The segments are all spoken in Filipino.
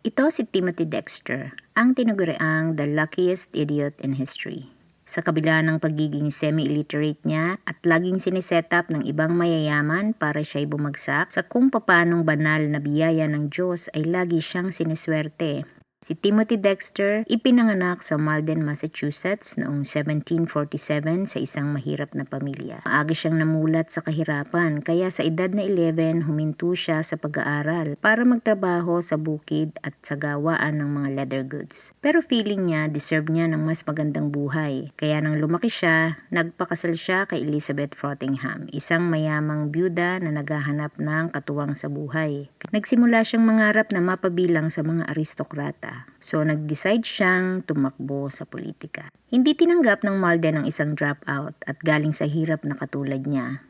Ito si Timothy Dexter, ang tinuguriang the luckiest idiot in history. Sa kabila ng pagiging semi-illiterate niya at laging siniset up ng ibang mayayaman para siya'y bumagsak sa kung papanong banal na biyaya ng Diyos ay lagi siyang siniswerte. Si Timothy Dexter ipinanganak sa Malden, Massachusetts noong 1747 sa isang mahirap na pamilya. Maaga siyang namulat sa kahirapan kaya sa edad na 11 huminto siya sa pag-aaral para magtrabaho sa bukid at sa gawaan ng mga leather goods. Pero feeling niya deserve niya ng mas magandang buhay. Kaya nang lumaki siya, nagpakasal siya kay Elizabeth Frothingham, isang mayamang byuda na naghahanap ng katuwang sa buhay. Nagsimula siyang mangarap na mapabilang sa mga aristokrata. So, nag-decide siyang tumakbo sa politika. Hindi tinanggap ng Malden ang isang dropout at galing sa hirap na katulad niya.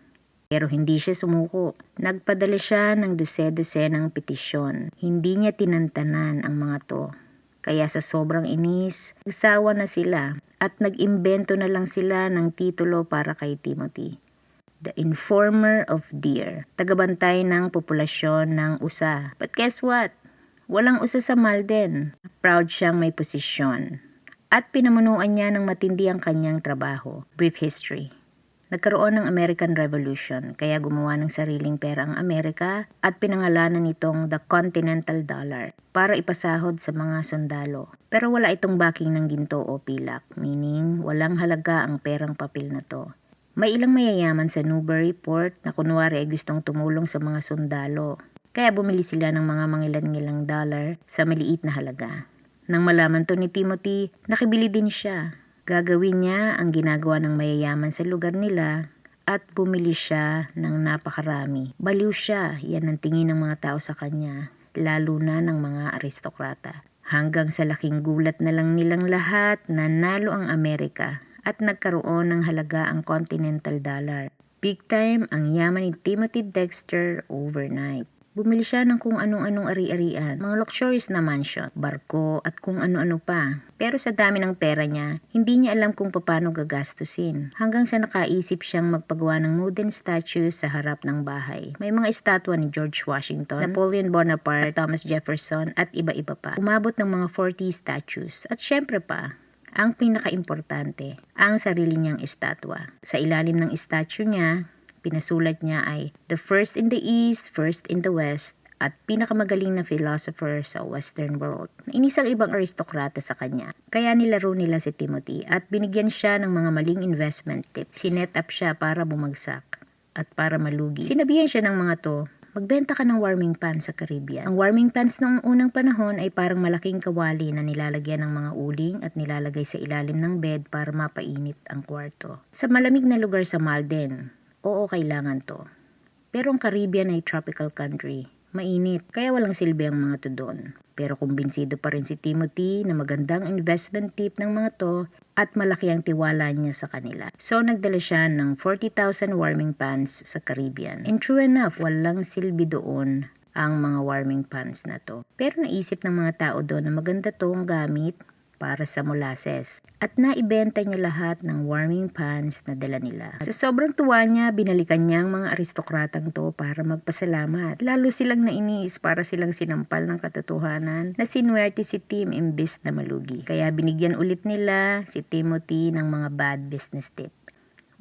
Pero hindi siya sumuko. Nagpadala siya ng dose-dose ng petisyon. Hindi niya tinantanan ang mga to. Kaya sa sobrang inis, nagsawa na sila at nag-imbento na lang sila ng titulo para kay Timothy. The Informer of Deer, tagabantay ng populasyon ng USA. But guess what? Walang usa sa Malden. Proud siyang may posisyon. At pinamunuan niya ng matindi ang kanyang trabaho. Brief history. Nagkaroon ng American Revolution, kaya gumawa ng sariling pera ang Amerika at pinangalanan nitong the Continental Dollar para ipasahod sa mga sundalo. Pero wala itong backing ng ginto o pilak, meaning walang halaga ang perang papel na to. May ilang mayayaman sa Newburyport na kunwari ay gustong tumulong sa mga sundalo. Kaya bumili sila ng mga mangilan-ngilang dollar sa maliit na halaga. Nang malaman to ni Timothy, nakibili din siya. Gagawin niya ang ginagawa ng mayayaman sa lugar nila at bumili siya ng napakarami. Baliw siya, yan ang tingin ng mga tao sa kanya, lalo na ng mga aristokrata. Hanggang sa laking gulat na lang nilang lahat na nalo ang Amerika at nagkaroon ng halaga ang Continental Dollar. Big time ang yaman ni Timothy Dexter overnight. Bumili siya ng kung anong-anong ari-arian, mga luxurious na mansion, barko at kung ano-ano pa. Pero sa dami ng pera niya, hindi niya alam kung paano gagastusin. Hanggang sa nakaisip siyang magpagawa ng wooden statue sa harap ng bahay. May mga estatwa ni George Washington, Napoleon Bonaparte, Thomas Jefferson at iba-iba pa. Umabot ng mga 40 statues. At syempre pa, ang pinaka-importante, ang sarili niyang estatwa. Sa ilalim ng statue niya, pinasulat niya ay the first in the east, first in the west, at pinakamagaling na philosopher sa western world. Inis ang ibang aristokrata sa kanya. Kaya nilaro nila si Timothy at binigyan siya ng mga maling investment tips. Sinet up siya para bumagsak at para malugi. Sinabihan siya ng mga to, magbenta ka ng warming pan sa Caribbean. Ang warming pans noong unang panahon ay parang malaking kawali na nilalagyan ng mga uling at nilalagay sa ilalim ng bed para mapainit ang kwarto. Sa malamig na lugar sa Malden, oo kailangan to. Pero ang Caribbean ay tropical country. Mainit, kaya walang silbi ang mga to doon. Pero kumbinsido pa rin si Timothy na magandang investment tip ng mga to at malaki ang tiwala niya sa kanila. So nagdala siya ng 40,000 warming pans sa Caribbean. And true enough, walang silbi doon ang mga warming pans na to. Pero naisip ng mga tao doon na maganda tong gamit para sa molasses. At naibenta niya lahat ng warming pans na dala nila. Sa sobrang tuwa niya, binalikan niya ang mga aristokratang to para magpasalamat. Lalo silang nainis para silang sinampal ng katotohanan na sinwerte si Tim imbis na malugi. Kaya binigyan ulit nila si Timothy ng mga bad business tip.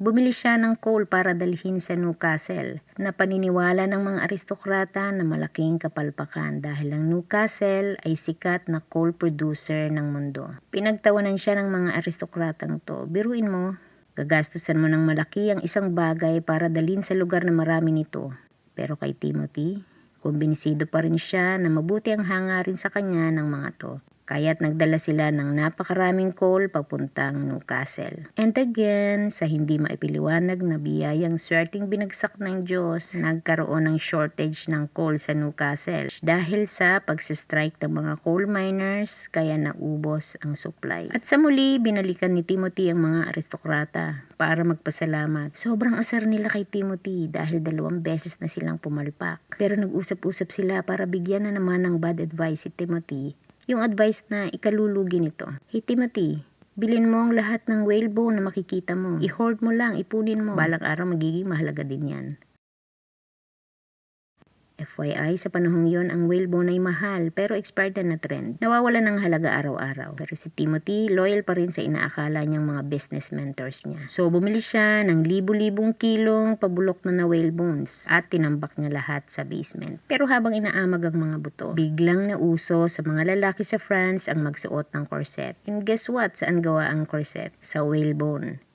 Bumili siya ng coal para dalhin sa Newcastle na paniniwala ng mga aristokrata na malaking kapalpakan dahil ang Newcastle ay sikat na coal producer ng mundo. Pinagtawanan siya ng mga aristokratang to. Biruin mo, gagastusan mo ng malaki ang isang bagay para dalhin sa lugar na marami nito. Pero kay Timothy, kumbinsido pa rin siya na mabuti ang hangarin sa kanya ng mga to. Kaya't nagdala sila ng napakaraming coal papuntang Newcastle. And again, sa hindi maipiliwanag na biyayang swerteng binagsak ng Diyos, nagkaroon ng shortage ng coal sa Newcastle. Dahil sa pagsistrike ng mga coal miners, kaya naubos ang supply. At sa muli, binalikan ni Timothy ang mga aristokrata para magpasalamat. Sobrang asar nila kay Timothy dahil dalawang beses na silang pumalpak. Pero nag-usap-usap sila para bigyan na naman ng bad advice si Timothy yung advice na ikalulugi nito. Hey Timothy, bilin mo ang lahat ng whalebone na makikita mo. I-hoard mo lang, ipunin mo. Balang araw magiging mahalaga din yan. FYI, sa panahong yon ang whalebone ay mahal pero expired na na trend. Nawawala ng halaga araw-araw. Pero si Timothy, loyal pa rin sa inaakala niyang mga business mentors niya. So bumili siya ng libu-libong kilong pabulok na na whalebones at tinambak niya lahat sa basement. Pero habang inaamag ang mga buto, biglang nauso sa mga lalaki sa France ang magsuot ng corset. And guess what? Saan gawa ang corset? Sa whalebone.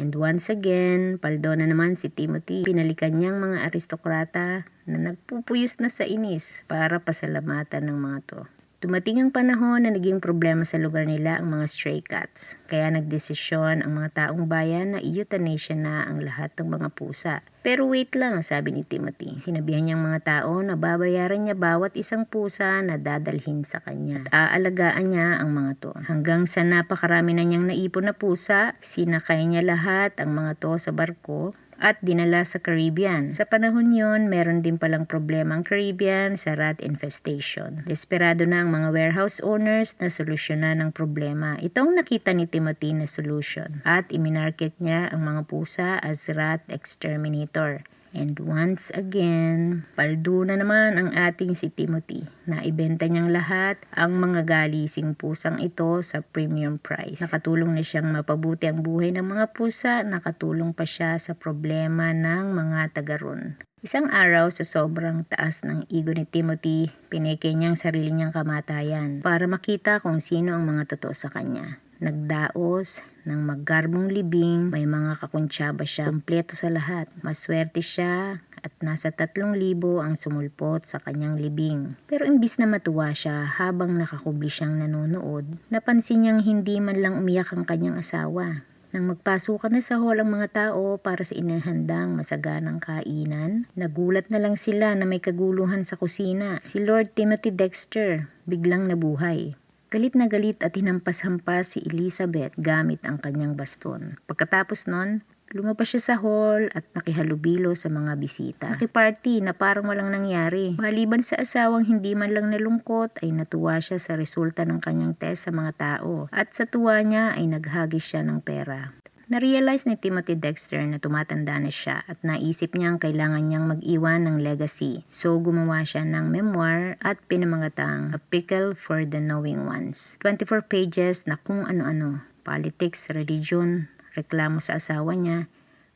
And once again, paldo na naman si Timothy. Pinalikan niyang mga aristokrata na nagpupuyos na sa inis para pasalamatan ng mga to. Dumating ang panahon na naging problema sa lugar nila ang mga stray cats. Kaya nagdesisyon ang mga taong bayan na euthanasia na ang lahat ng mga pusa. Pero wait lang, sabi ni Timothy. Sinabihan niyang mga tao na babayaran niya bawat isang pusa na dadalhin sa kanya. At aalagaan niya ang mga to. Hanggang sa napakarami na niyang naipon na pusa, sinakay niya lahat ang mga to sa barko at dinala sa Caribbean. Sa panahon yun, meron din palang problema ang Caribbean sa rat infestation. Desperado na ang mga warehouse owners na solusyonan ang problema. Itong nakita ni Timothy na solution at iminarket niya ang mga pusa as rat exterminator. And once again, paldo na naman ang ating si Timothy na ibenta niyang lahat ang mga galising pusang ito sa premium price. Nakatulong na siyang mapabuti ang buhay ng mga pusa, nakatulong pa siya sa problema ng mga tagaron. Isang araw sa sobrang taas ng ego ni Timothy, pineke niyang sarili niyang kamatayan para makita kung sino ang mga totoo sa kanya. Nagdaos ng maggarbong libing, may mga kakuntsaba siya, kompleto sa lahat. Maswerte siya at nasa 3,000 ang sumulpot sa kanyang libing. Pero imbis na matuwa siya habang nakakubli siyang nanonood, napansin niyang hindi man lang umiyak ang kanyang asawa. Nang magpasukan na sa hall ang mga tao para sa inahandang masaganang kainan, nagulat na lang sila na may kaguluhan sa kusina. Si Lord Timothy Dexter biglang nabuhay. Galit na galit at hinampas-hampas si Elizabeth gamit ang kanyang baston. Pagkatapos nun, lumabas siya sa hall at nakihalubilo sa mga bisita. Nakiparty na parang walang nangyari. Maliban sa asawang hindi man lang nalungkot ay natuwa siya sa resulta ng kanyang test sa mga tao at sa tuwa niya ay naghagis siya ng pera. Na-realize ni Timothy Dexter na tumatanda na siya at naisip niyang kailangan niyang mag-iwan ng legacy. So gumawa siya ng memoir at pinamangatang A Pickle for the Knowing Ones. 24 pages na kung ano-ano. Politics, religion, reklamo sa asawa niya,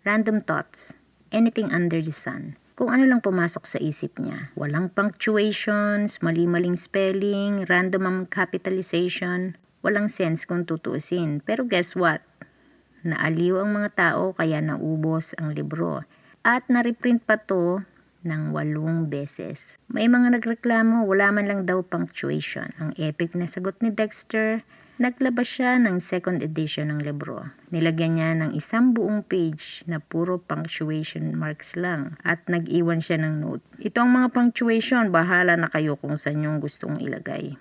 random thoughts, anything under the sun. Kung ano lang pumasok sa isip niya. Walang punctuations, mali-maling spelling, random capitalization, walang sense kung tutuusin. Pero guess what? Naaliw ang mga tao kaya naubos ang libro. At na-reprint pa to ng walong beses. May mga nagreklamo, wala man lang daw punctuation. Ang epic na sagot ni Dexter, naglabas siya ng second edition ng libro. Nilagyan niya ng isang buong page na puro punctuation marks lang at nag-iwan siya ng note. Ito ang mga punctuation, bahala na kayo kung saan yung gustong ilagay.